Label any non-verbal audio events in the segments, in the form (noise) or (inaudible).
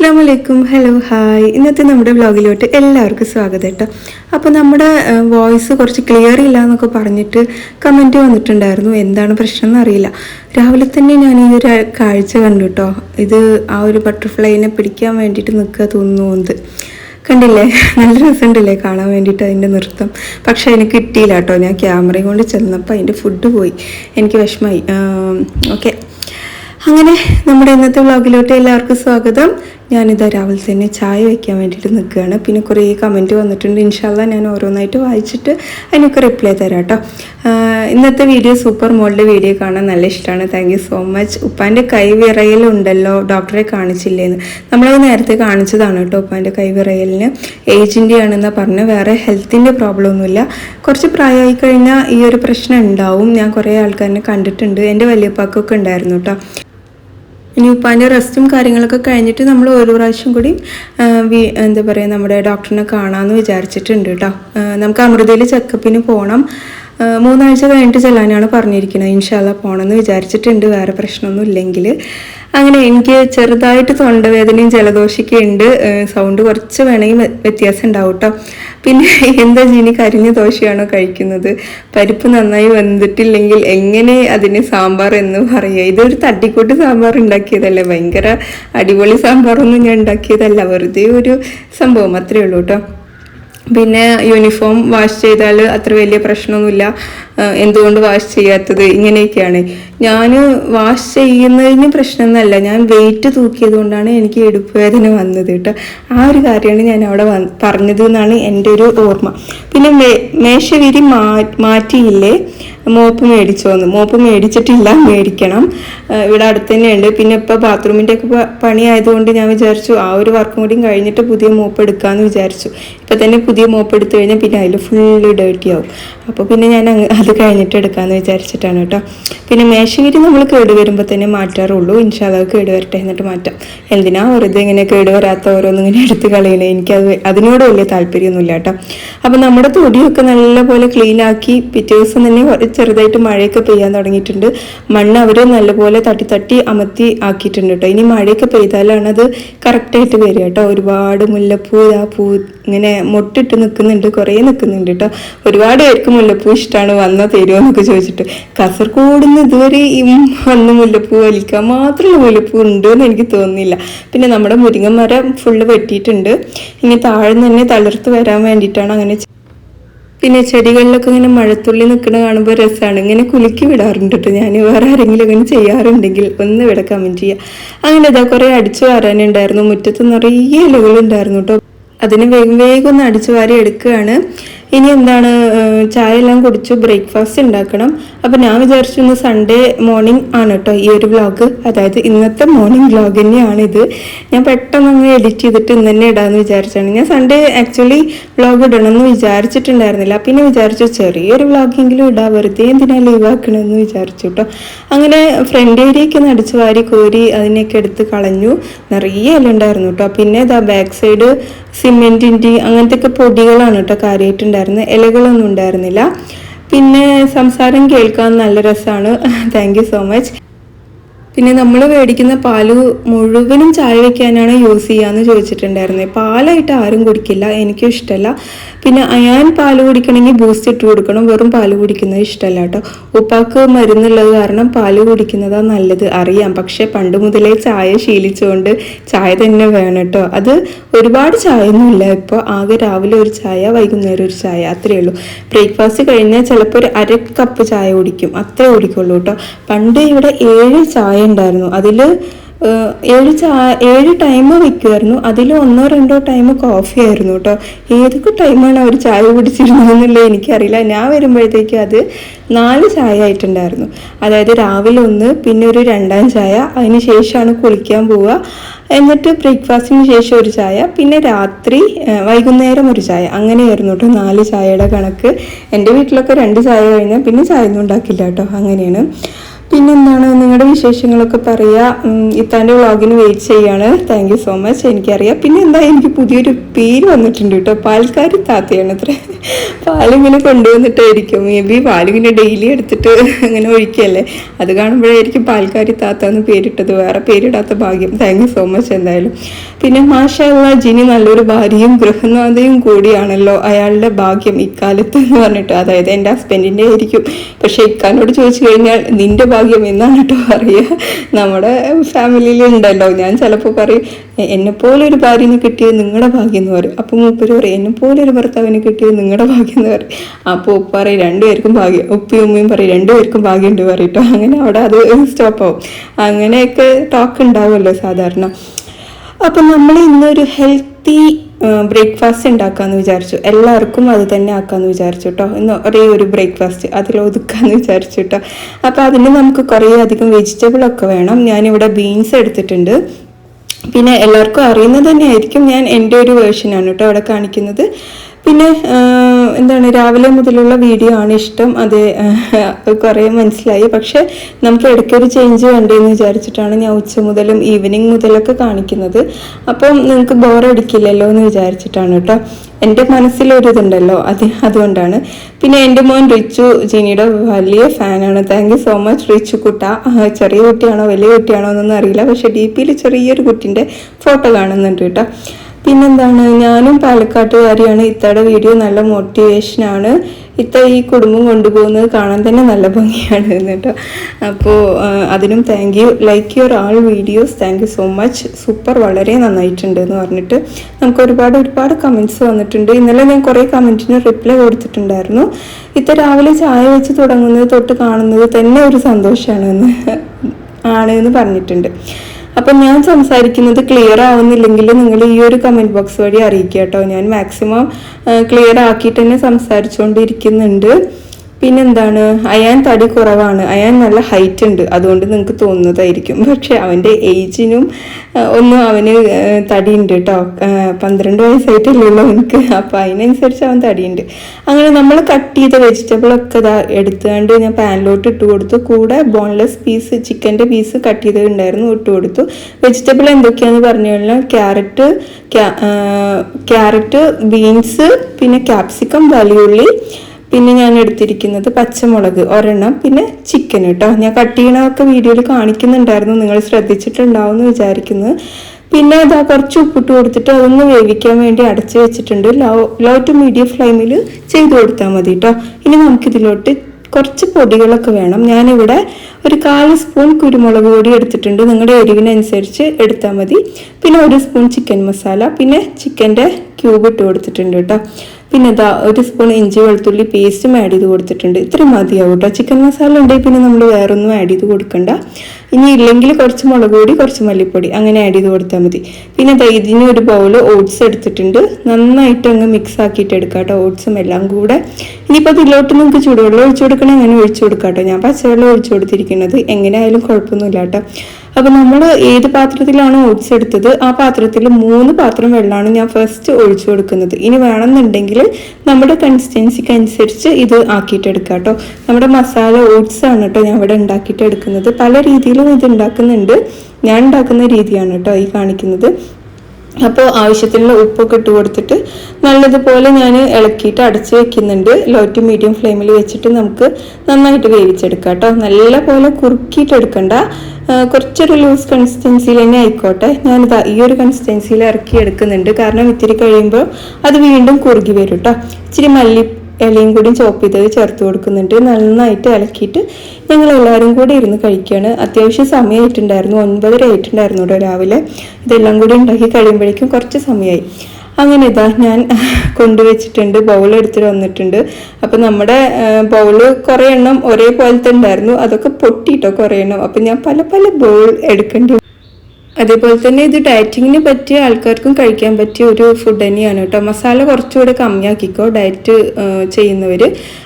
അസ്സാം വലൈക്കും hello hi ഇന്നത്തെ നമ്മുടെ വ്ലോഗിലോട്ട് എല്ലാവർക്കും സ്വാഗതം കേട്ടോ. അപ്പോൾ നമ്മുടെ വോയിസ് കുറച്ച് ക്ലിയർ ഇല്ല എന്നൊക്കെ പറഞ്ഞിട്ട് കമന്റ് വന്നിട്ടുണ്ടായിരുന്നു. എന്താണ് പ്രശ്നം എന്നറിയില്ല. രാവിലെ തന്നെ ഞാൻ ഈ ഒരു കാഴ്ച കണ്ടു കേട്ടോ ഇത് ആ ഒരു ബട്ടർഫ്ലൈനെ പിടിക്കാൻ വേണ്ടിയിട്ട് നിൽക്കുക തോന്നുന്നുണ്ട് കണ്ടില്ലേ? നല്ല രസമുണ്ടല്ലേ കാണാൻ വേണ്ടിയിട്ട് അതിന്റെ നൃത്തം. പക്ഷേ എനിക്ക് കിട്ടിയില്ല കേട്ടോ ഞാൻ ക്യാമറയും കൊണ്ട് ചെന്നപ്പോൾ അതിന്റെ ഫുഡ് പോയി. എനിക്ക് വിഷമമായി ഓക്കെ അങ്ങനെ നമ്മുടെ ഇന്നത്തെ വ്ളോഗിലോട്ട് എല്ലാവർക്കും സ്വാഗതം. ഞാനിത് രാവിലെ തന്നെ ചായ വയ്ക്കാൻ വേണ്ടിയിട്ട് നിൽക്കുകയാണ്. പിന്നെ കുറേ കമന്റ് വന്നിട്ടുണ്ട്. ഇൻഷാല്ല ഞാൻ ഓരോന്നായിട്ട് വായിച്ചിട്ട് അതിനൊക്കെ റിപ്ലൈ തരാം കേട്ടോ ഇന്നത്തെ വീഡിയോ സൂപ്പർ മോളുടെ വീഡിയോ കാണാൻ നല്ല ഇഷ്ടമാണ്. താങ്ക് സോ മച്ച് ഉപ്പാന്റെ കൈ വിറയലുണ്ടല്ലോ ഡോക്ടറെ കാണിച്ചില്ലേന്ന്. നമ്മളത് നേരത്തെ കാണിച്ചതാണ് കേട്ടോ ഉപ്പാന്റെ കൈവിറയലിന് ഏജിന്റെ ആണെന്ന് പറഞ്ഞ് വേറെ ഹെൽത്തിന്റെ പ്രോബ്ലം ഒന്നുമില്ല. കുറച്ച് പ്രായമായി കഴിഞ്ഞാൽ ഈ ഒരു പ്രശ്നം ഉണ്ടാവും. ഞാൻ കുറേ ആൾക്കാരിനെ കണ്ടിട്ടുണ്ട്. എന്റെ വലിയപ്പാക്കൊക്കെ ഉണ്ടായിരുന്നു കേട്ടോ. ഇനി ഉപ്പാന്റെ റെസ്റ്റും കാര്യങ്ങളൊക്കെ കഴിഞ്ഞിട്ട് നമ്മൾ ഒരു പ്രാവശ്യം കൂടി എന്താ പറയുക നമ്മുടെ ഡോക്ടറിനെ കാണാമെന്ന് വിചാരിച്ചിട്ടുണ്ട് കേട്ടോ നമുക്ക് അമൃതയിൽ ചെക്കപ്പിന് പോകണം മൂന്നാഴ്ച കഴിഞ്ഞിട്ട് ചെല്ലാനാണ് പറഞ്ഞിരിക്കുന്നത്. ഇൻഷാല്ല പോകണമെന്ന് വിചാരിച്ചിട്ടുണ്ട്. വേറെ പ്രശ്നമൊന്നും ഇല്ലെങ്കിൽ അങ്ങനെ എനിക്ക് ചെറുതായിട്ട് തൊണ്ടവേദനയും ജലദോഷമൊക്കെ ഉണ്ട്. സൗണ്ട് കുറച്ച് വേണമെങ്കിൽ വ്യത്യാസം ഉണ്ടാവും കേട്ടോ പിന്നെ എന്താ ജീനി കരിഞ്ഞ ദോശയാണോ കഴിക്കുന്നത്? പരിപ്പ് നന്നായി വന്നിട്ടില്ലെങ്കിൽ എങ്ങനെ അതിന് സാമ്പാർ എന്ന് പറയുക? ഇതൊരു തട്ടിക്കൂട്ട് സാമ്പാർ ഉണ്ടാക്കിയതല്ലേ? ഭയങ്കര അടിപൊളി സാമ്പാറൊന്നും ഞാൻ ഉണ്ടാക്കിയതല്ല. വെറുതെ ഒരു സംഭവം അത്രയേ ഉള്ളൂ കേട്ടോ. പിന്നെ യൂണിഫോം വാഷ് ചെയ്താൽ അത്ര വലിയ പ്രശ്നമൊന്നുമില്ല. എന്തുകൊണ്ട് വാഷ് ചെയ്യാത്തത്? ഇങ്ങനെയൊക്കെയാണ്. ഞാൻ വാഷ് ചെയ്യുന്നതിന് പ്രശ്നമൊന്നുമല്ല. ഞാൻ വെയിറ്റ് തൂക്കിയത് കൊണ്ടാണ് എനിക്ക് ഇടുപ്പ് വേദന വന്നത് കേട്ടോ. ആ ഒരു കാര്യമാണ് ഞാൻ അവിടെ പറഞ്ഞത് എന്നാണ് എന്റെ ഒരു ഓർമ്മ. പിന്നെ മേശവിരി മാ മാറ്റിയില്ലേ? മോപ്പ് മേടിച്ചോന്ന്. മോപ്പ് മേടിച്ചിട്ടില്ല മേടിക്കണം. ഇവിടെ അടുത്ത് തന്നെയുണ്ട് പിന്നെ ഇപ്പോൾ ബാത്റൂമിന്റെ ഒക്കെ പണി ആയതുകൊണ്ട് ഞാൻ വിചാരിച്ചു ആ ഒരു വർക്കും കൂടിയും കഴിഞ്ഞിട്ട് പുതിയ മോപ്പ് എടുക്കാമെന്ന് വിചാരിച്ചു. ഇപ്പം തന്നെ പുതിയ മോപ്പ് എടുത്തു കഴിഞ്ഞാൽ പിന്നെ അതിൽ ഫുള്ള് ഡേർട്ടി ആവും. അപ്പോൾ പിന്നെ ഞാൻ അത് കഴിഞ്ഞിട്ട് എടുക്കാമെന്ന് വിചാരിച്ചിട്ടാണ് കേട്ടോ. പിന്നെ മേശഗിരി നമ്മൾ കേട് വരുമ്പോൾ തന്നെ മാറ്റാറുള്ളൂ. ഇൻഷാല്ലാ കേട് വരട്ടെ എന്നിട്ട് മാറ്റാം. എന്തിനാ വെറുതെ ഇങ്ങനെ കേട് വരാത്ത ഓരോന്നും ഇങ്ങനെ എടുത്ത് കളയണേ? എനിക്കത് അതിനോട് വലിയ താല്പര്യമൊന്നുമില്ല കേട്ടോ. അപ്പം നമ്മുടെ തൊടിയൊക്കെ നല്ലപോലെ ക്ലീൻ ആക്കി പിറ്റേ ദിവസം തന്നെ ചെറുതായിട്ട് മഴയൊക്കെ പെയ്യാൻ തുടങ്ങിയിട്ടുണ്ട്. മണ്ണ് അവർ നല്ലപോലെ തട്ടി തട്ടി അമർത്തി ആക്കിയിട്ടുണ്ട് കേട്ടോ. ഇനി മഴയൊക്കെ പെയ്താലാണ് അത് കറക്റ്റായിട്ട് വരിക കേട്ടോ. ഒരുപാട് മുല്ലപ്പൂ ആ പൂ ഇങ്ങനെ മൊട്ടിട്ട് നിൽക്കുന്നുണ്ട് കുറേ നിൽക്കുന്നുണ്ട് കേട്ടോ. ഒരുപാട് പേർക്ക് മുല്ലപ്പൂ ഇഷ്ടമാണ് വന്നാൽ തരുമോ എന്നൊക്കെ ചോദിച്ചിട്ട്. കാസർഗോഡ് നിന്ന് ഇതുവരെ വന്ന് മുല്ലപ്പൂ വലിക്കാൻ മാത്രമുള്ള മുല്ലപ്പൂ ഉണ്ട് എന്ന് എനിക്ക് തോന്നുന്നില്ല. പിന്നെ നമ്മുടെ മുരിങ്ങമരം ഫുള്ള് വെട്ടിയിട്ടുണ്ട്. ഇനി താഴെ തന്നെ തളിർത്ത് വരാൻ വേണ്ടിയിട്ടാണ് അങ്ങനെ പിന്നെ ചെടികളിലൊക്കെ ഇങ്ങനെ മഴത്തുള്ളി നിൽക്കുന്ന കാണുമ്പോൾ രസമാണ് ഇങ്ങനെ കുലുക്കി വിടാറുണ്ട് കേട്ടോ ഞാൻ വേറെ ആരെങ്കിലും ഇങ്ങനെ ചെയ്യാറുണ്ടെങ്കിൽ ഒന്ന് ഇവിടെ കമന്റ് ചെയ്യുക അങ്ങനെ ഇതാ കുറേ അടിച്ചു വാരാനുണ്ടായിരുന്നു. മുറ്റത്ത് നിറയെ ഇലകളുണ്ടായിരുന്നു കേട്ടോ അതിന് വേഗം വേഗം ഒന്ന് അടിച്ചു വാരി എടുക്കുകയാണ്. ഇനി എന്താണ് ചായ എല്ലാം കുടിച്ചു ബ്രേക്ക്ഫാസ്റ്റ് ഉണ്ടാക്കണം അപ്പം ഞാൻ വിചാരിച്ചു ഇന്ന് സൺഡേ മോർണിംഗ് ആണ് കേട്ടോ ഈ ഒരു വ്ളോഗ് അതായത് ഇന്നത്തെ മോർണിംഗ് വ്ളോഗ് തന്നെയാണ് ഇത് ഞാൻ പെട്ടെന്ന് അങ്ങ് എഡിറ്റ് ചെയ്തിട്ട് ഇന്ന് തന്നെ ഇടാമെന്ന് വിചാരിച്ചാണ്. ഞാൻ സൺഡേ ആക്ച്വലി വ്ളോഗ് ഇടണമെന്ന് വിചാരിച്ചിട്ടുണ്ടായിരുന്നില്ല. പിന്നെ വിചാരിച്ചു ചെറിയൊരു വ്ളോഗെങ്കിലും ഇടാ വെറുതെ എന്തിനാ ലീവ് ആക്കണമെന്ന് വിചാരിച്ചു കേട്ടോ അങ്ങനെ ഫ്രണ്ട് ഏരിയയ്ക്ക് നടിച്ചു വാരി കോരി അതിനെയൊക്കെ എടുത്ത് കളഞ്ഞു. നിറയെ എല്ലാം ഉണ്ടായിരുന്നു കേട്ടോ പിന്നെ ഇതാ ബാക്ക് സൈഡ് സിമെന്റിന്റെ അങ്ങനത്തെ ഒക്കെ പൊടികളാണ് കേട്ടോ കാര്യമായിട്ടുണ്ടായിരുന്നത് ഇലകളൊന്നും ഉണ്ടായിരുന്നില്ല. പിന്നെ സംസാരം കേൾക്കാൻ നല്ല രസമാണ് താങ്ക് സോ മച്ച് പിന്നെ നമ്മൾ മേടിക്കുന്ന പാൽ മുഴുവനും ചായ വയ്ക്കാനാണ് യൂസ് ചെയ്യാന്ന് ചോദിച്ചിട്ടുണ്ടായിരുന്നത് പാലായിട്ട് ആരും കുടിക്കില്ല എനിക്കും ഇഷ്ടമല്ല പിന്നെ അയാൻ പാൽ കുടിക്കണമെങ്കിൽ ബൂസ്റ്റ് ഇട്ട് കൊടുക്കണം വെറും പാൽ കുടിക്കുന്നത് ഇഷ്ടമല്ല കേട്ടോ. ഉപ്പാക്ക് മരുന്നുള്ളത് കാരണം പാൽ കുടിക്കുന്നതാണ് നല്ലത് അറിയാം. പക്ഷേ പണ്ട് മുതലേ ചായ ശീലിച്ചുകൊണ്ട് ചായ തന്നെ വേണം കേട്ടോ. അത് ഒരുപാട് ചായ ഒന്നുമില്ല ഇപ്പോൾ ആകെ രാവിലെ ഒരു ചായ വൈകുന്നേരം ഒരു ചായ അത്രയേ ഉള്ളൂ. ബ്രേക്ക്ഫാസ്റ്റ് കഴിഞ്ഞാൽ ചിലപ്പോൾ ഒരു അര കപ്പ് ചായ കുടിക്കും. അത്രേ കുടിക്കുള്ളൂ കേട്ടോ. പണ്ട് ഇവിടെ ഏഴ് ചായ ഉണ്ടായിരുന്നു. അതിൽ ഏഴ് ചാ ഏഴ് ടൈം വെക്കുമായിരുന്നു അതിൽ ഒന്നോ രണ്ടോ ടൈം കോഫി ആയിരുന്നു കേട്ടോ ഏതൊക്കെ ടൈമാണ് അവർ ചായ കുടിച്ചിരുന്നതെന്നുള്ളത് എനിക്കറിയില്ല. ഞാൻ വരുമ്പോഴത്തേക്കും അത് നാല് ചായ ആയിട്ടുണ്ടായിരുന്നു. അതായത് രാവിലെ ഒന്ന് പിന്നെ ഒരു രണ്ടാം ചായ അതിന് ശേഷമാണ് കുളിക്കാൻ പോവുക. എന്നിട്ട് ബ്രേക്ക്ഫാസ്റ്റിന് ശേഷം ഒരു ചായ പിന്നെ രാത്രി വൈകുന്നേരം ഒരു ചായ. അങ്ങനെയായിരുന്നു കേട്ടോ നാല് ചായയുടെ കണക്ക്. എന്റെ വീട്ടിലൊക്കെ രണ്ട് ചായ കഴിഞ്ഞാൽ പിന്നെ ചായ ഒന്നും ഉണ്ടാക്കില്ല കേട്ടോ അങ്ങനെയാണ്. പിന്നെന്താണ് നിങ്ങളുടെ വിശേഷങ്ങളൊക്കെ പറയുക. ഇത്താന്റെ വ്ളോഗിന് വെയിറ്റ് ചെയ്യാണ്. താങ്ക് യു സോ മച്ച് എനിക്കറിയാം. പിന്നെ എന്താ എനിക്ക് പുതിയൊരു പേര് വന്നിട്ടുണ്ട് കേട്ടോ. പാൽക്കാരി താത്തയാണ് അത്ര പാലിങ്ങനെ കൊണ്ടുവന്നിട്ടായിരിക്കും. മേ ബി പാലിങ്ങനെ ഡെയിലി എടുത്തിട്ട് അങ്ങനെ ഒഴിക്കല്ലേ. അത് കാണുമ്പോഴായിരിക്കും പാൽക്കാരി താത്ത എന്ന് പേരിട്ടത്. വേറെ പേരിടാത്ത ഭാഗ്യം. താങ്ക് യു സോ മച്ച് എന്തായാലും. പിന്നെ മാഷാള്ള ജിനി നല്ലൊരു ഭാര്യയും ഗൃഹനാഥയും കൂടിയാണല്ലോ അയാളുടെ ഭാഗ്യം ഇക്കാലത്ത് എന്ന് പറഞ്ഞിട്ട്. അതായത് എന്റെ ഹസ്ബൻഡിന്റെ ആയിരിക്കും. പക്ഷേ ഇക്കാനോട് ചോദിച്ചു കഴിഞ്ഞാൽ നിന്റെ ഭാഗ്യം എന്നാണ് കേട്ടോ പറയുക. നമ്മുടെ ഫാമിലിയിൽ ഉണ്ടല്ലോ. ഞാൻ ചിലപ്പോൾ പറയും എന്നെ പോലെ ഒരു ഭാര്യനെ കിട്ടിയത് നിങ്ങളുടെ ഭാഗ്യം എന്ന് പറയും. അപ്പോൾ മൂപ്പര് പറയും എന്നെ പോലെ ഒരു ഭർത്താവിനെ കിട്ടിയത് നിങ്ങളുടെ ഭാഗ്യം എന്ന് പറയും. അപ്പോൾ ഉപ്പ പറയും രണ്ടുപേർക്കും ഭാഗ്യം. ഉപ്പയും ഉമ്മയും പറയും രണ്ടുപേർക്കും ഭാഗ്യമുണ്ട് പറയട്ടോ അങ്ങനെ അവിടെ അത് സ്റ്റോപ്പാവും അങ്ങനെയൊക്കെ ടോക്ക് ഉണ്ടാവുമല്ലോ സാധാരണ. അപ്പം നമ്മൾ ഇന്നൊരു ഹെൽത്തി ബ്രേക്ക്ഫാസ്റ്റ് ഉണ്ടാക്കാമെന്ന് വിചാരിച്ചു. എല്ലാവർക്കും അത് തന്നെ ആക്കാമെന്ന് വിചാരിച്ചു കേട്ടോ ഇന്ന് ഒരേ ഒരു ബ്രേക്ക്ഫാസ്റ്റ് അതിൽ ഒതുക്കാമെന്ന് വിചാരിച്ചു കേട്ടോ അപ്പോൾ അതിന് നമുക്ക് കുറേ അധികം വെജിറ്റബിൾ ഒക്കെ വേണം. ഞാനിവിടെ ബീൻസ് എടുത്തിട്ടുണ്ട്. പിന്നെ എല്ലാവർക്കും അറിയുന്നത് തന്നെയായിരിക്കും ഞാൻ എന്റെ ഒരു വേർഷനാണ് കേട്ടോ അവിടെ കാണിക്കുന്നത്. പിന്നെ എന്താണ് രാവിലെ മുതലുള്ള വീഡിയോ ആണ് ഇഷ്ടം. അത് കുറേ മനസ്സിലായി. പക്ഷേ നമുക്ക് ഇടയ്ക്കൊരു ചേഞ്ച് വേണ്ടതെന്ന് വിചാരിച്ചിട്ടാണ് ഞാൻ ഉച്ച മുതലും ഈവനിങ് മുതലൊക്കെ കാണിക്കുന്നത്. അപ്പം നിങ്ങൾക്ക് ബോറടിക്കില്ലല്ലോ എന്ന് വിചാരിച്ചിട്ടാണ് കേട്ടോ. എന്റെ മനസ്സിലൊരിതുണ്ടല്ലോ. അത് അതുകൊണ്ടാണ്. പിന്നെ എന്റെ മോൻ റിച്ചു ജിനിയുടെ വലിയ ഫാനാണ് thank you so much Richu കുട്ട. ചെറിയ കുട്ടിയാണോ വലിയ കുട്ടിയാണോ എന്നൊന്നും അറിയില്ല. പക്ഷേ ഡി പിയിൽ ചെറിയൊരു കുട്ടിന്റെ ഫോട്ടോ കാണുന്നുണ്ട് കേട്ടോ. പിന്നെന്താണ് ഞാനും പാലക്കാട്ടുകാരിയാണ് ഇത്തയുടെ വീഡിയോ നല്ല മോട്ടിവേഷനാണ് ഇത്ത ഈ കുടുംബം കൊണ്ടുപോകുന്നത് കാണാൻ തന്നെ നല്ല ഭംഗിയാണ് കേട്ടോ. അപ്പോൾ അതിനും thank you like your all videos thank you so much super വളരെ നന്നായിട്ടുണ്ട് എന്ന് പറഞ്ഞിട്ട് നമുക്ക് ഒരുപാട് ഒരുപാട് കമന്റ്സ് വന്നിട്ടുണ്ട്. ഇന്നലെ ഞാൻ കുറേ കമന്റിന് റിപ്ലൈ കൊടുത്തിട്ടുണ്ടായിരുന്നു. ഇത്ത രാവിലെ ചായ വെച്ച് തുടങ്ങുന്നത് തൊട്ട് കാണുന്നത് തന്നെ ഒരു സന്തോഷമാണ് എന്ന് ആണ് എന്ന് പറഞ്ഞിട്ടുണ്ട്. അപ്പം ഞാൻ സംസാരിക്കുന്നത് ക്ലിയർ ആവുന്നില്ലെങ്കിൽ നിങ്ങൾ ഈ ഒരു കമന്റ് ബോക്സ് വഴി അറിയിക്കുക കേട്ടോ. ഞാൻ മാക്സിമം ക്ലിയർ ആക്കിയിട്ട് തന്നെ സംസാരിച്ചുകൊണ്ടിരിക്കുന്നുണ്ട് പിന്നെന്താണ്? അയാൻ തടി കുറവാണ്. അയാൻ നല്ല ഹൈറ്റ് ഉണ്ട്. അതുകൊണ്ട് നിങ്ങൾക്ക് തോന്നുന്നതായിരിക്കും. പക്ഷെ അവന്റെ ഏജിനും ഒന്നും അവന് ഉണ്ട് കേട്ടോ പന്ത്രണ്ട് വയസ്സായിട്ടല്ലല്ലോ എനിക്ക് അപ്പോൾ അതിനനുസരിച്ച് അവൻ തടിയുണ്ട് അങ്ങനെ നമ്മൾ കട്ട് ചെയ്ത വെജിറ്റബിൾ ഒക്കെ ഇതാ എടുത്തുകൊണ്ട് ഞാൻ പാനിലോട്ട് ഇട്ട് കൊടുത്തു. കൂടെ ബോൺലെസ് പീസ് ചിക്കന്റെ പീസ് കട്ട് ചെയ്തിട്ടുണ്ടായിരുന്നു ഇട്ട് കൊടുത്തു. വെജിറ്റബിൾ എന്തൊക്കെയാണെന്ന് പറഞ്ഞു കഴിഞ്ഞാൽ ക്യാരറ്റ് ക്യാരറ്റ് ബീൻസ് പിന്നെ ക്യാപ്സിക്കം വലിയുള്ളി പിന്നെ ഞാൻ എടുത്തിരിക്കുന്നത് പച്ചമുളക് ഒരെണ്ണം പിന്നെ ചിക്കൻ കേട്ടോ ഞാൻ കട്ട് വീഡിയോയിൽ കാണിക്കുന്നുണ്ടായിരുന്നു. നിങ്ങൾ ശ്രദ്ധിച്ചിട്ടുണ്ടാവും എന്ന് വിചാരിക്കുന്നത് പിന്നെ അത് കുറച്ച് ഉപ്പിട്ട് കൊടുത്തിട്ട് അതൊന്ന് വേവിക്കാൻ വേണ്ടി അടച്ചു വെച്ചിട്ടുണ്ട്. ലോ ലോ ടു മീഡിയം ഫ്ലെയിമിൽ ചെയ്ത് കൊടുത്താൽ മതി കേട്ടോ ഇനി നമുക്കിതിലോട്ട് കുറച്ച് പൊടികളൊക്കെ വേണം. ഞാനിവിടെ ഒരു കാൽ സ്പൂൺ കുരുമുളക് പൊടി എടുത്തിട്ടുണ്ട്. നിങ്ങളുടെ എരിവിനനുസരിച്ച് എടുത്താൽ മതി. പിന്നെ ഒരു സ്പൂൺ ചിക്കൻ മസാല പിന്നെ ചിക്കന്റെ ക്യൂബ് ഇട്ട് കൊടുത്തിട്ടുണ്ട് കേട്ടോ പിന്നെ ഇതാ ഒരു സ്പൂൺ ഇഞ്ചി വെളുത്തുള്ളി പേസ്റ്റും ആഡ് ചെയ്ത് കൊടുത്തിട്ടുണ്ട്. ഇത്രയും മതിയാവും കേട്ടോ ചിക്കൻ മസാല ഉണ്ടെങ്കിൽ പിന്നെ നമ്മൾ വേറൊന്നും ആഡ് ചെയ്ത് കൊടുക്കണ്ട. ഇനി ഇല്ലെങ്കിൽ കുറച്ച് മുളക് പൊടി കുറച്ച് മല്ലിപ്പൊടി അങ്ങനെ ആഡ് ചെയ്ത് കൊടുത്താൽ മതി. പിന്നെ ഇതാ ഇതിന് ഒരു ബൗൾ ഓട്സ് എടുത്തിട്ടുണ്ട്. നന്നായിട്ട് അങ്ങ് മിക്സ് ആക്കിയിട്ട് എടുക്കാം കേട്ടോ ഓട്സും എല്ലാം കൂടെ. ഇനിയിപ്പോൾ ഇതിലോട്ട് നമുക്ക് ചൂടുവെള്ളം ഒഴിച്ചു കൊടുക്കണേ അങ്ങനെ ഒഴിച്ചു കൊടുക്കാം കേട്ടോ ഞാൻ പച്ചവെള്ളം ഒഴിച്ചു കൊടുത്തിരിക്കുന്നത്. എങ്ങനെയായാലും കുഴപ്പമൊന്നുമില്ല കേട്ടോ അപ്പോൾ നമ്മൾ ഏത് പാത്രത്തിലാണ് ഒഴിച്ചെടുത്തത് ആ പാത്രത്തിൽ മൂന്ന് പാത്രം വെള്ളമാണ് ഞാൻ ഫസ്റ്റ് ഒഴിച്ചു കൊടുക്കുന്നത്. ഇനി വേണമെന്നുണ്ടെങ്കിൽ നമ്മുടെ കൺസിസ്റ്റൻസിക്ക് അനുസരിച്ച് ഇത് ആക്കിയിട്ടെടുക്കുക കേട്ടോ നമ്മുടെ മസാല ഓട്സ് ആണ് കേട്ടോ ഞാൻ ഇവിടെ ഉണ്ടാക്കിയിട്ട് എടുക്കുന്നത്. പല രീതിയിലും ഇത് ഉണ്ടാക്കുന്നുണ്ട്. ഞാൻ ഉണ്ടാക്കുന്ന രീതിയാണ് കേട്ടോ ഈ കാണിക്കുന്നത്. അപ്പോൾ ആവശ്യത്തിനുള്ള ഉപ്പൊക്കെ ഇട്ട് കൊടുത്തിട്ട് നല്ലതുപോലെ ഞാൻ ഇളക്കിയിട്ട് അടച്ച് വെക്കുന്നുണ്ട്. ലോ ടു മീഡിയം ഫ്ലെയിമിൽ വെച്ചിട്ട് നമുക്ക് നന്നായിട്ട് വേവിച്ചെടുക്കാം കേട്ടോ. നല്ല പോലെ കുറുക്കിയിട്ട് എടുക്കണ്ട. കുറച്ചൊരു ലൂസ് കൺസിസ്റ്റൻസിയിൽ തന്നെ ആയിക്കോട്ടെ. ഞാനിതാ ഈ ഒരു കൺസിസ്റ്റൻസിയിൽ ഇറക്കി എടുക്കുന്നുണ്ട്. കാരണം ഇത്തിരി കഴിയുമ്പോൾ അത് വീണ്ടും കുറുകി വരും കേട്ടോ. ഇച്ചിരി മല്ലി ഇലയും കൂടി ചോപ്പ് ചെയ്തത് ചേർത്ത് കൊടുക്കുന്നുണ്ട്. നന്നായിട്ട് ഇളക്കിയിട്ട് ഞങ്ങൾ എല്ലാവരും കൂടി ഇരുന്ന് കഴിക്കുകയാണ്. അത്യാവശ്യം സമയമായിട്ടുണ്ടായിരുന്നു ഒൻപതര ആയിട്ടുണ്ടായിരുന്നു കേട്ടോ രാവിലെ. ഇതെല്ലാം കൂടി ഉണ്ടാക്കി കഴിയുമ്പോഴേക്കും കുറച്ച് സമയമായി അങ്ങനെ ഇതാ ഞാൻ (laughs) കൊണ്ടുവച്ചിട്ടുണ്ട്. ബൗൾ എടുത്തിട്ട് വന്നിട്ടുണ്ട്. അപ്പം നമ്മുടെ ബൗൾ കുറേ എണ്ണം ഒരേപോലത്തെ ഉണ്ടായിരുന്നു. അതൊക്കെ പൊട്ടിയിട്ടോ കുറേ എണ്ണം. അപ്പം ഞാൻ പല പല ബൗൾ എടുക്കേണ്ടി അതേപോലെ തന്നെ ഇത് ഡയറ്റിങ്ങിന് പറ്റിയ ആൾക്കാർക്കും കഴിക്കാൻ പറ്റിയ ഒരു ഫുഡ് തന്നെയാണ് കേട്ടോ മസാല കുറച്ചുകൂടെ കമ്മിയാക്കിക്കോ ഡയറ്റ് ചെയ്യുന്നവർ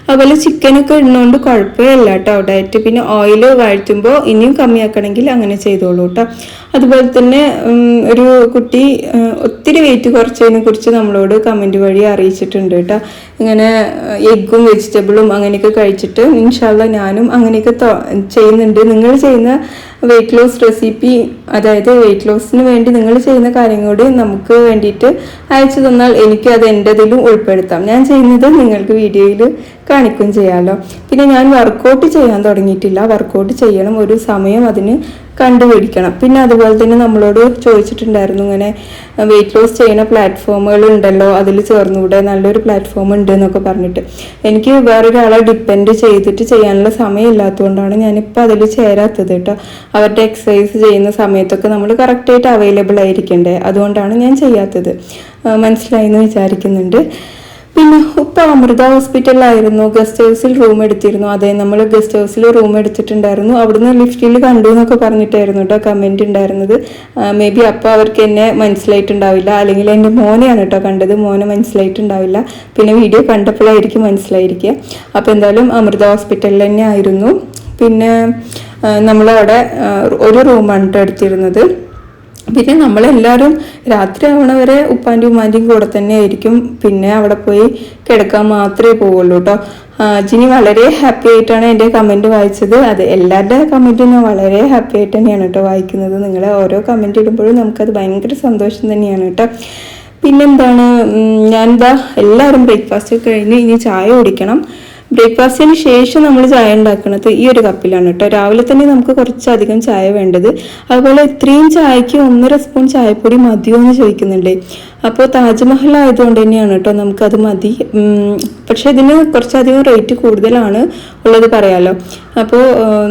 അതുപോലെ ചിക്കനൊക്കെ ഇടുന്നതുകൊണ്ട് കുഴപ്പമില്ല കേട്ടോ ഡയറ്റ് പിന്നെ ഓയിൽ വഴറ്റുമ്പോൾ ഇനിയും കമ്മിയാക്കണമെങ്കിൽ അങ്ങനെ ചെയ്തോളൂ കേട്ടോ അതുപോലെ തന്നെ ഒരു കുട്ടി ഒത്തിരി വെയിറ്റ് കുറച്ചതിനെ കുറിച്ച് നമ്മളോട് കമന്റ് വഴി അറിയിച്ചിട്ടുണ്ട് കേട്ടോ. ഇങ്ങനെ എഗ്ഗും വെജിറ്റബിളും അങ്ങനെയൊക്കെ കഴിച്ചിട്ട് ഇൻഷാല്ല ഞാനും അങ്ങനെയൊക്കെ ചെയ്യുന്നുണ്ട്. നിങ്ങൾ ചെയ്യുന്ന വെയിറ്റ് ലോസ് റെസിപ്പി അതായത് വെയിറ്റ് ലോസിന് വേണ്ടി നിങ്ങൾ ചെയ്യുന്ന കാര്യം കൂടി നമുക്ക് വേണ്ടിയിട്ട് അയച്ചു തന്നാൽ എനിക്ക് അത് എന്റെതിലും ഉൾപ്പെടുത്താം. ഞാൻ ചെയ്യുന്നത് നിങ്ങൾക്ക് വീഡിയോയിൽ കാണിക്കുകയും ചെയ്യാമല്ലോ പിന്നെ ഞാൻ വർക്കൗട്ട് ചെയ്യാൻ തുടങ്ങിയിട്ടില്ല. വർക്കൗട്ട് ചെയ്യണം. ഒരു സമയം അതിന് കണ്ടുപിടിക്കണം. പിന്നെ അതുപോലെ തന്നെ നമ്മളോട് ചോദിച്ചിട്ടുണ്ടായിരുന്നു ഇങ്ങനെ വെയിറ്റ് ലോസ് ചെയ്യുന്ന പ്ലാറ്റ്ഫോമുകൾ ഉണ്ടല്ലോ അതിൽ ചേർന്നുകൂടെ? നല്ലൊരു പ്ലാറ്റ്ഫോം ഉണ്ട് എന്നൊക്കെ പറഞ്ഞിട്ട്. എനിക്ക് വേറൊരാളെ ഡിപ്പെൻഡ് ചെയ്തിട്ട് ചെയ്യാനുള്ള സമയമില്ലാത്തതുകൊണ്ടാണ് ഞാനിപ്പോൾ അതിൽ ചേരാത്തത് കേട്ടോ. അവരുടെ എക്സസൈസ് ചെയ്യുന്ന സമയത്തൊക്കെ നമ്മൾ കറക്റ്റായിട്ട് അവൈലബിൾ ആയിരിക്കണ്ടേ? അതുകൊണ്ടാണ് ഞാൻ ചെയ്യാത്തത്. മനസ്സിലായി എന്ന് വിചാരിക്കുന്നുണ്ട്. പിന്നെ ഉപ്പ അമൃത ഹോസ്പിറ്റലിലായിരുന്നു ഗസ്റ്റ് ഹൗസിൽ റൂം എടുത്തിരുന്നു. അതെ നമ്മൾ ഗസ്റ്റ് ഹൗസിൽ റൂം എടുത്തിട്ടുണ്ടായിരുന്നു. അവിടുന്ന് ലിഫ്റ്റിൽ കണ്ടു എന്നൊക്കെ പറഞ്ഞിട്ടായിരുന്നു കേട്ടോ കമന്റ് ഉണ്ടായിരുന്നത് മേ ബി അപ്പോൾ അവർക്ക് എന്നെ മനസ്സിലായിട്ടുണ്ടാവില്ല. അല്ലെങ്കിൽ എന്റെ മോനെയാണ് കേട്ടോ കണ്ടത്. മോനെ മനസ്സിലായിട്ടുണ്ടാവില്ല. പിന്നെ വീഡിയോ കണ്ടപ്പോഴായിരിക്കും മനസ്സിലായിരിക്കുക. അപ്പോൾ എന്തായാലും അമൃത ഹോസ്പിറ്റലിൽ തന്നെ ആയിരുന്നു. പിന്നെ നമ്മളവിടെ ഒരു റൂമാണ് എടുത്തിരുന്നത്. പിന്നെ നമ്മളെല്ലാവരും രാത്രി ആവണ വരെ ഉമ്മാന്റെയും കൂടെ തന്നെ ആയിരിക്കും. പിന്നെ അവിടെ പോയി കിടക്കാൻ മാത്രമേ പോവുള്ളൂ കേട്ടോ ജിനി വളരെ ഹാപ്പി ആയിട്ടാണ് എന്റെ കമന്റ് വായിച്ചത്. അത് എല്ലാവരുടെ കമന്റും ഞാൻ വളരെ ഹാപ്പി ആയിട്ട് തന്നെയാണ് കേട്ടോ വായിക്കുന്നത്. നിങ്ങൾ ഓരോ കമന്റ് ഇടുമ്പോഴും നമുക്കത് ഭയങ്കര സന്തോഷം തന്നെയാണ് കേട്ടോ പിന്നെന്താണ്? ഞാൻ ഞാനിതാ എല്ലാവരും ബ്രേക്ക്ഫാസ്റ്റ് കഴിഞ്ഞ് ഇനി ചായ കുടിക്കണം. ബ്രേക്ക്ഫാസ്റ്റിന് ശേഷം നമ്മൾ ചായ ഉണ്ടാക്കുന്നത് ഈ ഒരു കപ്പിലാണ് കേട്ടോ. രാവിലെ തന്നെ നമുക്ക് കുറച്ചധികം ചായ വേണ്ടത്. അതുപോലെ ഇത്രയും ചായക്ക് ഒന്നര സ്പൂൺ ചായപ്പൊടി മതിയോ എന്ന് ചോദിക്കുന്നുണ്ട്. അപ്പോൾ താജ്മഹൽ ആയതുകൊണ്ട് തന്നെയാണ് കേട്ടോ നമുക്കത് മതി. പക്ഷേ ഇതിന് കുറച്ചധികം റേറ്റ് കൂടുതലാണ് ഉള്ളത് പറയാലോ. അപ്പോൾ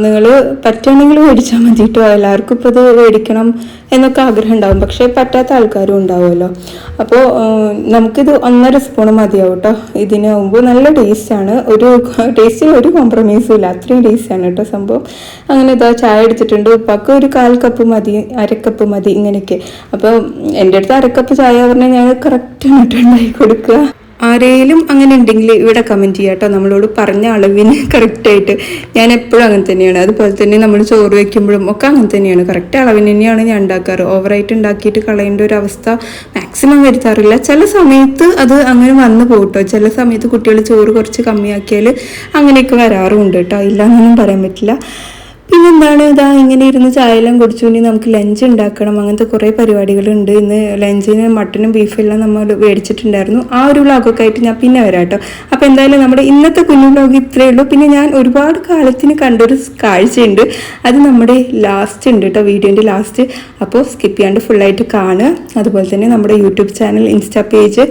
നിങ്ങൾ പറ്റുകയാണെങ്കിൽ മേടിച്ചാൽ മതി കേട്ടോ എല്ലാവർക്കും ഇപ്പോൾ ഇത് മേടിക്കണം എന്നൊക്കെ ആഗ്രഹം ഉണ്ടാവും. പക്ഷേ പറ്റാത്ത ആൾക്കാരും ഉണ്ടാവുമല്ലോ. അപ്പോൾ നമുക്കിത് ഒന്നര സ്പൂൺ മതിയാവും കേട്ടോ ഇതിനാവുമ്പോൾ നല്ല ടേസ്റ്റാണ് ഒരു ടേസ്റ്റിൽ ഒരു കോംപ്രമൈസും ഇല്ല. അത്രയും ടേസ്റ്റാണ് കേട്ടോ സംഭവം. അങ്ങനെ ഇതാ ചായ എടുത്തിട്ടുണ്ട് ഉപ്പാക്ക് ഒരു കാൽ കപ്പ് മതി അരക്കപ്പ് മതി ഇങ്ങനെയൊക്കെ. അപ്പോൾ എന്റെ അടുത്ത് അരക്കപ്പ് ചായ പറഞ്ഞാൽ ഞാൻ കറക്റ്റ് ആയിട്ട് ഉണ്ടാക്കി കൊടുക്കുക. ആരെങ്കിലും അങ്ങനെ ഉണ്ടെങ്കിൽ ഇവിടെ കമന്റ് ചെയ്യാം കേട്ടോ. നമ്മളോട് പറഞ്ഞ അളവിന് കറക്റ്റായിട്ട് ഞാൻ എപ്പോഴും അങ്ങനെ തന്നെയാണ്. അതുപോലെ തന്നെ നമ്മൾ ചോറ് വയ്ക്കുമ്പോഴും ഒക്കെ അങ്ങനെ തന്നെയാണ്. കറക്റ്റ് അളവിന് തന്നെയാണ് ഞാൻ ഉണ്ടാക്കാറ്. ഓവറായിട്ട് ഉണ്ടാക്കിയിട്ട് കളയേണ്ട ഒരു അവസ്ഥ മാക്സിമം വരുത്താറില്ല. ചില സമയത്ത് അത് അങ്ങനെ വന്നു പോകട്ടോ ചില സമയത്ത് കുട്ടികൾ ചോറ് കുറച്ച് കമ്മിയാക്കിയാൽ അങ്ങനെയൊക്കെ വരാറുമുണ്ട് കേട്ടോ. ഇല്ല എന്നൊന്നും പറയാൻ പറ്റില്ല. പിന്നെന്താണ്? ഇതാ ഇങ്ങനെ ഇരുന്ന് ചായയെല്ലാം കുടിച്ചു. ഇനി നമുക്ക് ലഞ്ച് ഉണ്ടാക്കണം. അങ്ങനത്തെ കുറേ പരിപാടികളുണ്ട്. ഇന്ന് ലഞ്ചിന് മട്ടനും ബീഫും എല്ലാം നമ്മൾ മേടിച്ചിട്ടുണ്ടായിരുന്നു. ആ ഒരു വ്ളോഗൊക്കെ ആയിട്ട് ഞാൻ പിന്നെ വരാം കേട്ടോ. അപ്പോൾ എന്തായാലും നമ്മുടെ ഇന്നത്തെ കുഞ്ഞു ബ്ലോഗ് ഇത്രയേ ഉള്ളൂ. പിന്നെ ഞാൻ ഒരുപാട് കാലത്തിന് കണ്ടൊരു കാഴ്ചയുണ്ട്. അത് നമ്മുടെ ലാസ്റ്റ് ഉണ്ട് കേട്ടോ വീഡിയോന്റെ ലാസ്റ്റ് അപ്പോൾ സ്കിപ്പ് ചെയ്യാണ്ട് ഫുള്ളായിട്ട് കാണുക. അതുപോലെ തന്നെ നമ്മുടെ YouTube channel insta page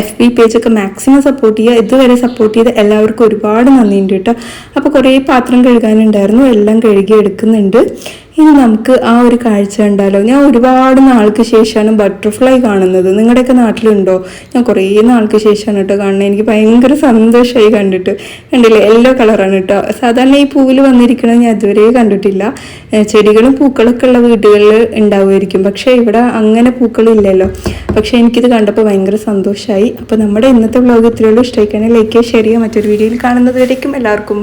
F B ഒക്കെ മാക്സിമം സപ്പോർട്ട് ചെയ്യുക. ഇതുവരെ സപ്പോർട്ട് ചെയ്ത എല്ലാവർക്കും ഒരുപാട് നന്ദിയുണ്ട് കേട്ടോ അപ്പോൾ കുറേ പാത്രം കഴുകാനുണ്ടായിരുന്നു. എല്ലാം കഴുകി എടുക്കുന്നുണ്ട്. ഇനി നമുക്ക് ആ ഒരു കാഴ്ച ഉണ്ടല്ലോ ഞാൻ ഒരുപാട് നാൾക്ക് ശേഷമാണ് ബട്ടർഫ്ലൈ കാണുന്നത്. നിങ്ങളുടെയൊക്കെ നാട്ടിലുണ്ടോ? ഞാൻ കുറേ നാൾക്ക് ശേഷമാണ് കേട്ടോ കാണുന്നത്. എനിക്ക് ഭയങ്കര സന്തോഷമായി കണ്ടിട്ട്. കണ്ടില്ലേ? യെല്ലോ കളറാണ് കേട്ടോ. സാധാരണ ഈ പൂവിൽ വന്നിരിക്കണത് ഞാൻ ഇതുവരെ കണ്ടിട്ടില്ല. ചെടികളും പൂക്കളൊക്കെ ഉള്ള വീടുകളിൽ ഉണ്ടാവുമായിരിക്കും. പക്ഷേ ഇവിടെ അങ്ങനെ പൂക്കളില്ലല്ലോ പക്ഷേ എനിക്കിത് കണ്ടപ്പോൾ ഭയങ്കര സന്തോഷമായി അപ്പോൾ നമ്മുടെ ഇന്നത്തെ വ്ലോഗ് ഇത്രയുള്ളൂ ഇഷ്ടമായിക്കാണെങ്കിൽ ലൈക്ക് ചെയ്യുക ഷെയർ ചെയ്യുക. മറ്റൊരു വീഡിയോയിൽ കാണുന്നത് എല്ലാവർക്കും